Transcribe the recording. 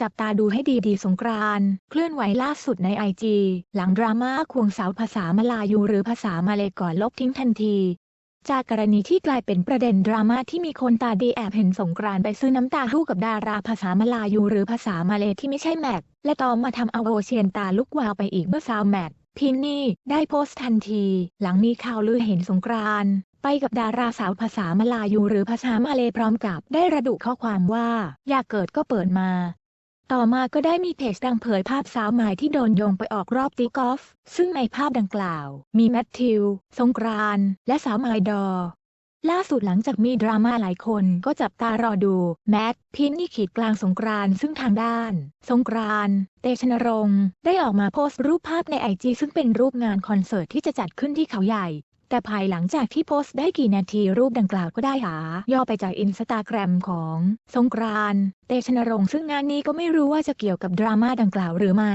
จับตาดูให้ดีดีๆสงกรานต์เคลื่อนไหวล่าสุดในไอจีหลังดราม่าควงสาวภาษามลายูหรือภาษามาเลยก่อนลบทิ้งทันที จากกรณีที่กลายเป็นประเด็นดราม่าที่มีคนตาดีแอบเห็นสงกรานต์ไปซื้อน้ำตาลูกกับดาราภาษามลายูหรือภาษามาเลยที่ไม่ใช่แม็ก และต่อมาทำเอาโอเชียนตาลุกวาวไปอีกเมื่อสาวแม็กพินนี่ได้โพสต์ทันที หลังมีข่าวลือเห็นสงกรานต์ไปกับดาราสาวภาษามลายูหรือภาษามาเลพร้อมกับได้ระบุข้อความว่า อยากเกิดก็เปิดมา ต่อมาก็ได้มีเพจดังเผยภาพสาวใหม่ที่โดนโยงไปออกรอบตีกอล์ฟ ซึ่งในภาพดังกล่าว มีแมทธิว สงกรานและสาวไมดอ ล่าสุดหลังจากมีดราม่าหลายคนก็จับตารอดู แมทพินนี่ขีดกลางสงกรานซึ่งทางด้าน สงกรานเตชนรงค์ได้ออกมาโพสต์รูปภาพในไอจีซึ่งเป็นรูปงานคอนเสิร์ตที่จะจัดขึ้นที่เขาใหญ่ แต่ภายหลังจากที่โพสต์ได้กี่นาทีรูปดังกล่าวก็ได้หา ย่อไปจากอินสตาแกรมของสงกรานต์เตชนรงค์ซึ่งงานนี้ก็ไม่รู้ว่าจะเกี่ยวกับดราม่าดังกล่าวหรือไม่